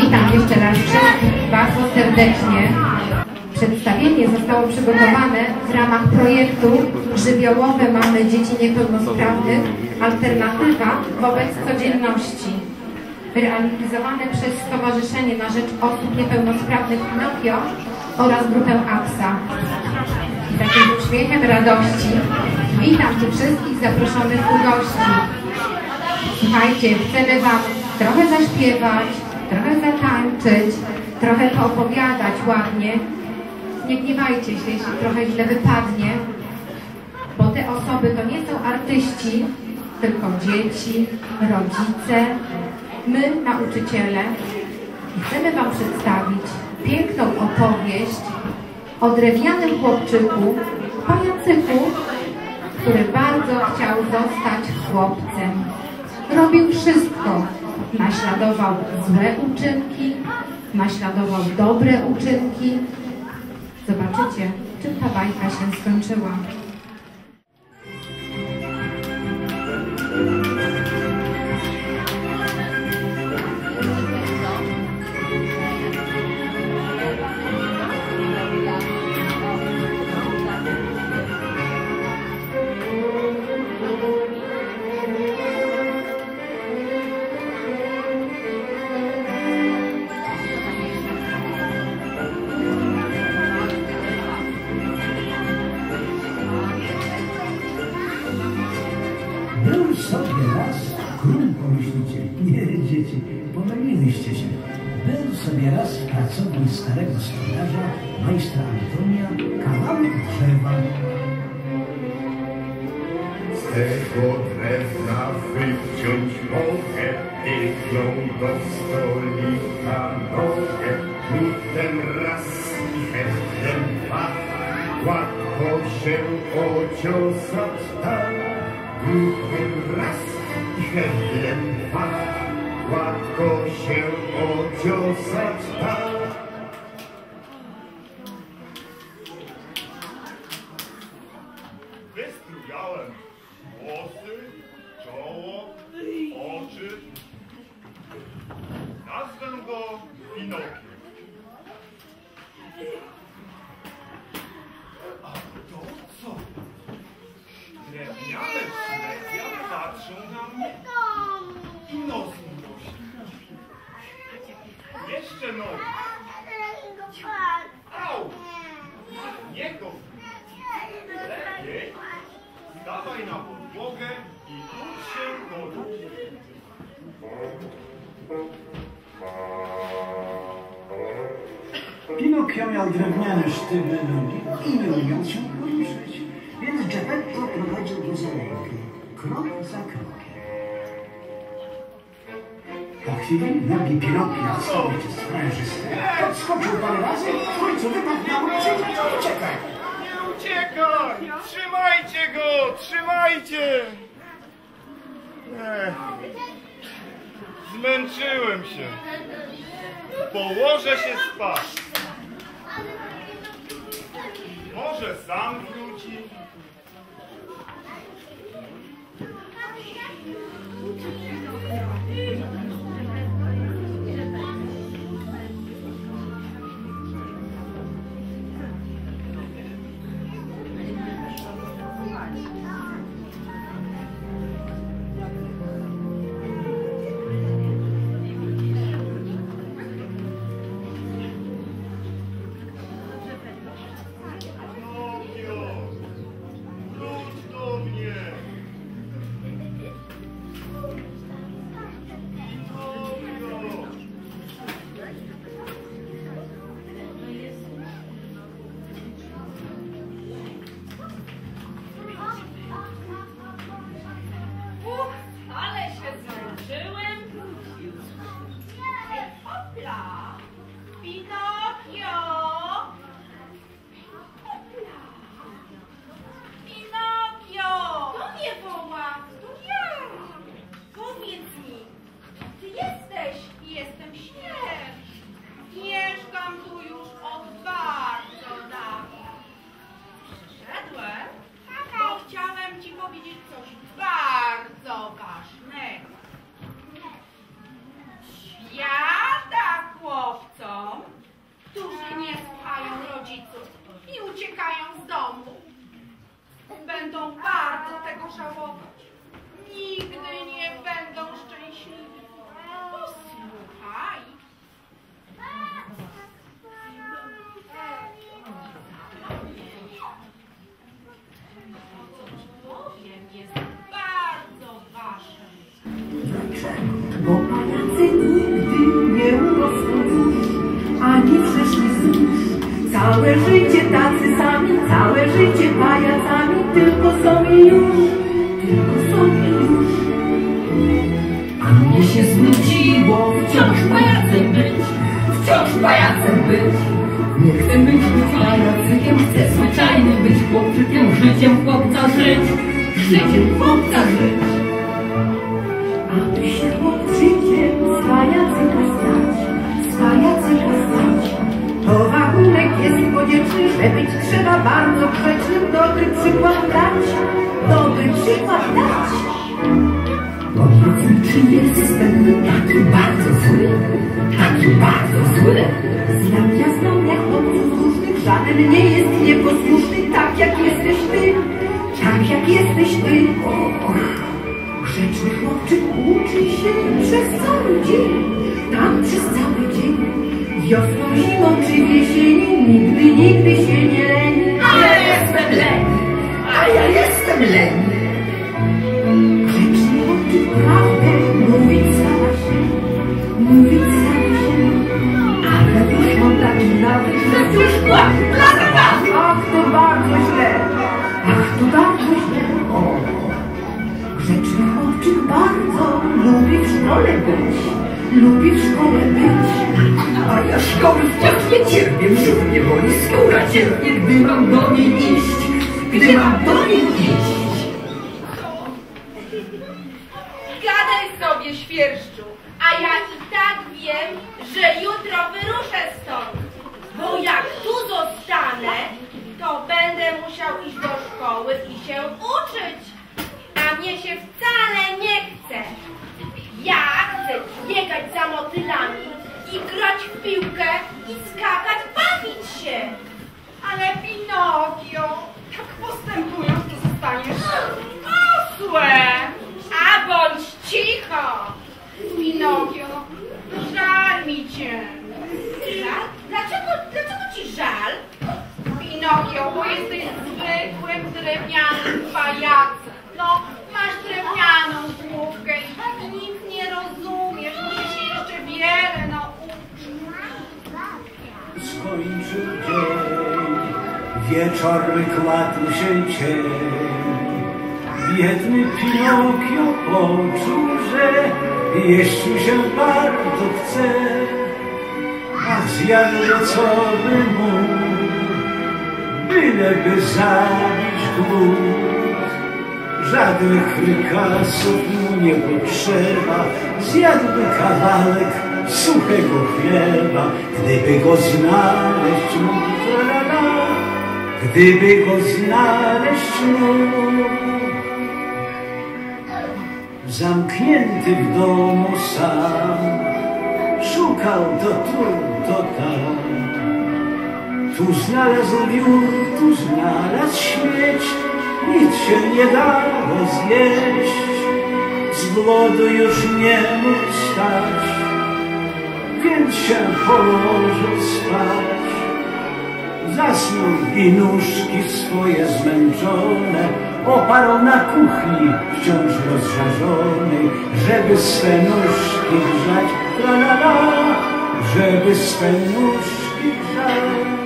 Witam jeszcze raz wszystkich bardzo serdecznie. Przedstawienie zostało przygotowane w ramach projektu Żywiołowe mamy dzieci niepełnosprawnych Alternatywa wobec codzienności. Realizowane przez Stowarzyszenie na Rzecz Osób Niepełnosprawnych Pinokio oraz grupę APSA. I takim uśmiechem radości witam tu wszystkich zaproszonych tu gości. Słuchajcie, chcemy Wam trochę zaśpiewać, trochę zatańczyć, trochę poopowiadać ładnie. Nie gniewajcie się, jeśli trochę źle wypadnie, bo te osoby to nie są artyści, tylko dzieci, rodzice, my, nauczyciele. Chcemy Wam przedstawić piękną opowieść o drewnianym chłopczyku, pajacyku, który bardzo chciał zostać chłopcem. Robił wszystko. Naśladował złe uczynki, naśladował dobre uczynki. Zobaczycie, czym ta bajka się skończyła. Dzieci, pomyliliście się. Był sobie raz w pracowni starego stolarza, majstra Antonia, kawałek drzewa. Z tego drewna wyciąć mogę, piękną do stolika nogę. Knutem raz i hechtem dwa, gładko się ociosać da. Knutem raz i hechtem dwa, gładko się ociosać da. Stawaj na podłogę i ucz się chodzić. Pinokio miał drewniane sztywne nogi i nie umiał się poruszyć, więc Geppetto prowadził go za rękę, krok za krokiem. Po chwili nogi Pinokia stały się sprężyste. Odskoczył parę razy, w końcu wypadł na ulicę i uciekał. Trzymajcie go! Trzymajcie! Ech, zmęczyłem się. Położę się spać. Może sam wróci. Całe życie tacy sami, całe życie pajacami, tylko są i już, tylko są i już. A mnie się znudziło wciąż pajacem być, wciąż pajacem być. Nie chcę być pajacykiem, chcę zwyczajnym być chłopczykiem, życiem chłopca żyć, życiem chłopca żyć. Jest konieczny, że być trzeba bardzo grzecznym, dobry przykład dać, dobry przykład dać. Powiedz mi, czy jestem taki bardzo zły, taki bardzo zły? Znam ja znam jak chłopców różnych, żaden nie jest nieposłuszny, tak jak jesteś ty, tak jak jesteś ty. Och, grzeczny chłopczyk uczy się przez cały dzień, tam przez cały dzień. Wiosną, zimą w jesieni, nigdy, nigdy się nie leni. A ja jestem leni, a ja jestem leni. Lubi w szkole być. A ja szkoły wciąż nie cierpię, brzuch mnie boli, skóra cierpnie, gdy mam do niej iść, gdy mam do niej iść. Gadaj sobie, świerszczu, a ja i tak wiem, że jutro wyruszę jesteś zwykłym drewnianym pajacem. No, masz drewnianą główkę i nic nie rozumiesz. Musisz się jeszcze wiele nauczyć. skończył dzień, wieczorny kładł się cień. Biedny Pinokio poczuł, że jeść mu się bardzo chce, a zjadł co by mógł, byleby zabić głód. Żadnych frykasów mu nie potrzeba, zjadłby kawałek suchego chleba, gdyby go znaleźć mógł, gdyby go znaleźć mógł. Zamknięty w domu sam, szukał to tu, to tam. Tu znalazł wiór, tu znalazł śmieć, nic się nie dało zjeść. Z głodu już nie mógł stać, więc się położył spać. Zasnął i nóżki swoje zmęczone oparł na kuchni wciąż rozżarzony, żeby swe nóżki grzać, la la, żeby swe nóżki grzać.